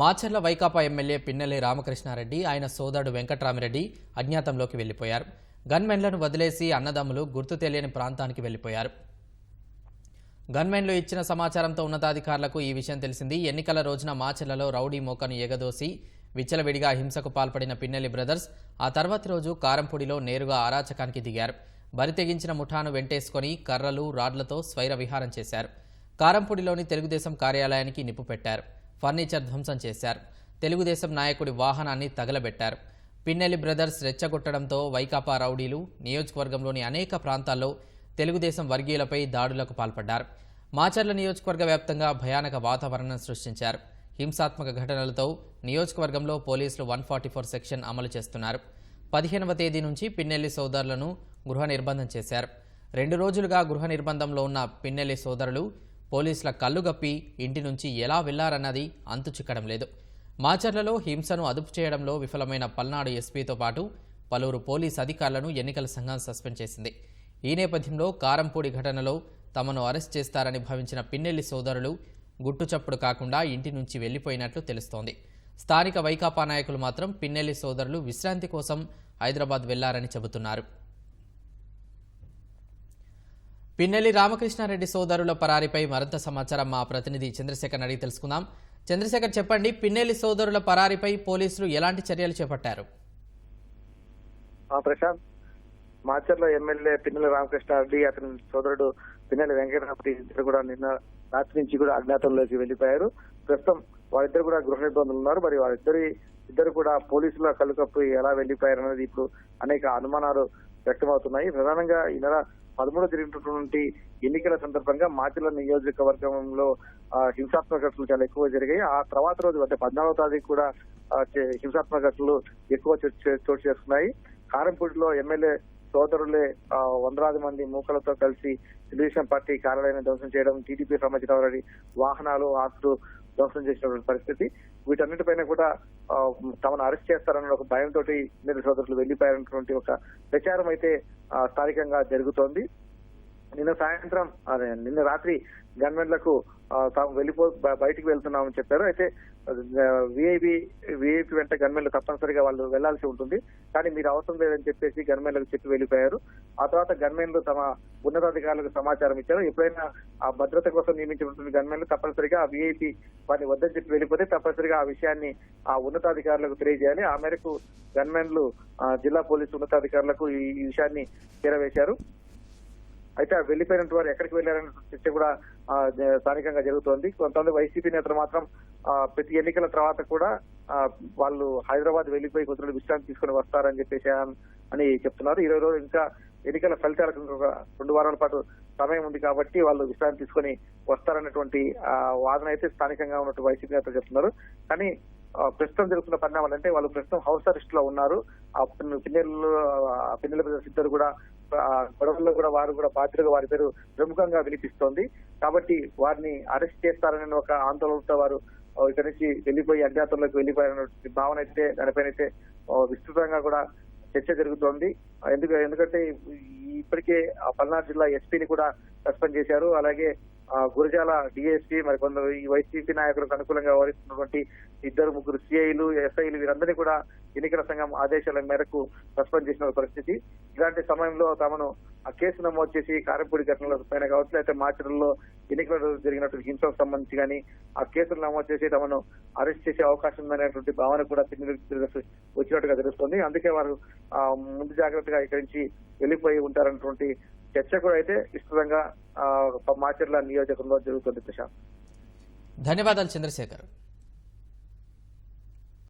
Macherla Vaikapa MLA Pinnelli Ramakrishna Reddy ఆయన సోదరుడు వెంకట్రామిరెడ్డి అజ్ఞాతంలోకి వెళ్ళిపోయారు గన్మెన్లను వదిలేసి అన్నదమ్ములు గుర్తు తెలియని ప్రాంతానికి వెళ్ళిపోయారు గన్మెన్లు ఇచ్చిన సమాచారంతో ఉన్నతాధికారులకు ఈ విషయం తెలిసింది. ఎన్నికల రోజున మాచర్లలో రౌడీ మోకను ఎగదోసి విచ్చలవిడిగా హింసకు పాల్పడిన పిన్నెల్లి బ్రదర్స్ ఆ తర్వాతి రోజు కారంపొడిలో నేరుగా అరాచకానికి దిగారు. బరితెగించిన ముఠాను వెంటేసుకొని కర్రలు రాడ్లతో స్వైర విహారం చేశారు. కారంపొడిలోని తెలుగుదేశం కార్యాలయానికి నిప్పు పెట్టారు. ఫర్నిచర్ ధ్వంసం చేశారు. తెలుగుదేశం నాయకుడి వాహనాన్ని తగలబెట్టారు. పిన్నెల్లి బ్రదర్స్ రెచ్చగొట్టడంతో వైకాపా రౌడీలు నియోజకవర్గంలోని అనేక ప్రాంతాల్లో తెలుగుదేశం వర్గీయులపై దాడులకు పాల్పడ్డారు. మాచర్ల నియోజకవర్గ వ్యాప్తంగా భయానక వాతావరణం సృష్టించారు. హింసాత్మక ఘటనలతో నియోజకవర్గంలో పోలీసులు వన్ ఫార్టీ ఫోర్ సెక్షన్ అమలు చేస్తున్నారు. పదిహేనవ తేదీ నుంచి పిన్నెల్లి సోదరులను గృహ నిర్బంధం చేశారు. రెండు రోజులుగా గృహ నిర్బంధంలో ఉన్న పిన్నెల్లి సోదరులు పోలీసుల కళ్ళుగప్పి ఇంటి నుంచి ఎలా వెళ్ళారన్నది అంతు చిక్కడం లేదు. మాచర్లలో హింసను అదుపు చేయడంలో విఫలమైన పల్నాడు ఎస్పీతో పాటు పలువురు పోలీస్ అధికారులను ఎన్నికల సంఘం సస్పెండ్ చేసింది. ఈ నేపథ్యంలో కారంపూడి ఘటనలో తమను అరెస్ట్ చేస్తారని భావించిన పిన్నెల్లి సోదరులు గుట్టుచప్పుడు కాకుండా ఇంటి నుంచి వెళ్ళిపోయినట్లు తెలుస్తోంది. స్థానిక వైకాపా నాయకులు మాత్రం పిన్నెల్లి సోదరులు విశ్రాంతి కోసం హైదరాబాద్ వెళ్ళారని చెబుతున్నారు. పిన్నెల్లి రామకృష్ణారెడ్డి సోదరుల పరారీపై మరింత సమాచారం మా ప్రతినిధి చంద్రశేఖర్ అడిగి తెలుసుకుందాం. చంద్రశేఖర్ చెప్పండి పిన్నెల్లి సోదరుల పరారీపై పోలీసులు ఎలాంటి చర్యలు చేపట్టారు? ఆ ప్రశాంత్ మాచర్ల ఎమ్మెల్యే పిన్నెల రామకృష్ణారెడ్డి అతని సోదరుడు పిన్నెల వెంకటరామరెడ్డి ఇద్దరు కూడా నిన్న రాత్రి నుంచి కూడా అజ్ఞాతంలోకి వెళ్ళిపోయారు ప్రస్తుతం వారిద్దరు కూడా గృహ నిర్బంధంలో ఉన్నారు. మరి వారిద్దరి ఇద్దరు కూడా పోలీసుల కలుకప్పు ఎలా వెళ్ళిపోయారు అనేది ఇప్పుడు అనేక అనుమానాలు వ్యక్తమవుతున్నాయి. ప్రధానంగా ఈ నెల పదమూడు జరిగినటువంటి ఎన్నికల సందర్భంగా మాచిల నియోజకవర్గంలో హింసాత్మక ఘటనలు చాలా ఎక్కువ జరిగాయి. ఆ తర్వాత రోజు అంటే పద్నాలుగో తారీఖు కూడా చే- హింసాత్మక ఘటనలు ఎక్కువ చోటు చే- చోటు చేసుకున్నాయి. కారంపూడిలో ఎమ్మెల్యే సోదరులే వందలాది మంది మూకలతో కలిసి తెలుగుదేశం పార్టీ కార్యాలయాన్ని ధ్వంసం చేయడం టీడీపీ సంబంధించిన వాహనాలు ఆస్తులు ధ్వంసం చేసినటువంటి పరిస్థితి. వీటన్నిటిపైన కూడా తమను అరెస్ట్ చేస్తారన్న ఒక భయంతో ఎమ్మెల్యే సోదరులు వెళ్ళిపోయారన్నటువంటి ఒక ప్రచారం అయితే స్థానికంగా జరుగుతోంది. నిన్న సాయంత్రం అదే నిన్న రాత్రి గన్మెన్లకు తాము వెళ్ళిపో బయటికి వెళ్తున్నామని చెప్పారు. అయితే విఐపి విఐపి వెంట గన్మెన్లు తప్పనిసరిగా వాళ్ళు వెళ్ళాల్సి ఉంటుంది. కానీ మీరు అవసరం లేదని చెప్పేసి గన్మెన్లకు చెప్పి వెళ్ళిపోయారు. ఆ తర్వాత గన్మెన్లు తమ ఉన్నతాధికారులకు సమాచారం ఇచ్చారు. ఎప్పుడైనా ఆ భద్రత కోసం నియమించినటువంటి గన్మెన్లు తప్పనిసరిగా ఆ విఐపి వారిని వద్దని చెప్పి వెళ్ళిపోతే తప్పనిసరిగా ఆ విషయాన్ని ఆ ఉన్నతాధికారులకు తెలియజేయాలి. ఆ మేరకు గన్మెన్లు జిల్లా పోలీసు ఉన్నతాధికారులకు ఈ ఈ విషయాన్ని చేరవేశారు. అయితే ఆ వెళ్ళిపోయినటువంటి వారు ఎక్కడికి వెళ్ళారనే చర్చ కూడా స్థానికంగా జరుగుతోంది. కొంతమంది వైసీపీ నేతలు మాత్రం ప్రతి ఎన్నికల తర్వాత కూడా వాళ్ళు హైదరాబాద్ వెళ్ళిపోయి కొంతమంది విశ్రాంతి తీసుకుని వస్తారని చెప్పేసి అని చెప్తున్నారు. ఇరవై రోజులు ఇంకా ఎన్నికల ఫలితాలకు ఇంకొక రెండు వారాల పాటు సమయం ఉంది కాబట్టి వాళ్ళు విశ్రాంతి తీసుకొని వస్తారన్నటువంటి వాదన అయితే స్థానికంగా ఉన్నట్టు వైసీపీ నేతలు చెప్తున్నారు. కానీ ప్రస్తుతం జరుగుతున్న పరిణామాలు అంటే వాళ్ళు ప్రస్తుతం హౌస్ అరెస్ట్లో ఉన్నారు. ఆ పిన్- పిన్నెల్లు పిన్నెల బ్రదర్స్ ఇద్దరు కూడా గొడవల్లో కూడా వారు కూడా బాధ్యులుగా వారి పేరు ప్రముఖంగా వినిపిస్తోంది. కాబట్టి వారిని అరెస్ట్ చేస్తారనే ఒక ఆందోళనతో వారు ఇక్కడి నుంచి వెళ్ళిపోయి అజ్ఞాతంలోకి వెళ్ళిపోయారనే భావన అయితే దానిపైన అయితే విస్తృతంగా కూడా చర్చ జరుగుతోంది. ఎందుకు ఎందుకంటే ఇప్పటికే ఆ పల్నాడు జిల్లా ఎస్పీని కూడా సస్పెండ్ చేశారు. అలాగే గురజాల డిఎస్పీ మరి కొందరు ఈ వైసీపీ నాయకులకు అనుకూలంగా వ్యవహరిస్తున్నటువంటి ఇద్దరు ముగ్గురు సిఐలు ఎస్ఐలు వీరందరినీ కూడా ఎన్నికల సంఘం ఆదేశాల మేరకు సస్పెండ్ చేసిన పరిస్థితి. ఇలాంటి సమయంలో తమను ఆ కేసు నమోదు చేసి కారంపూడి ఘటనల పైన కావచ్చు లేకపోతే మాచర్లలో ఎన్నికలు జరిగినటువంటి హింసకు సంబంధించి కానీ ఆ కేసులు నమోదు చేసి తమను అరెస్ట్ చేసే అవకాశం ఉందనేటువంటి భావన కూడా వచ్చినట్టుగా తెలుస్తుంది. అందుకే వారు ముందు జాగ్రత్తగా ఇక్కడి నుంచి వెళ్ళిపోయి ఉంటారన్నటువంటి చర్చ కూడా అయితే విస్తృతంగా మాచర్ల నియోజకవర్గంలో జరుగుతుంది ప్రశాంత్. ధన్యవాదాలు చంద్రశేఖర్.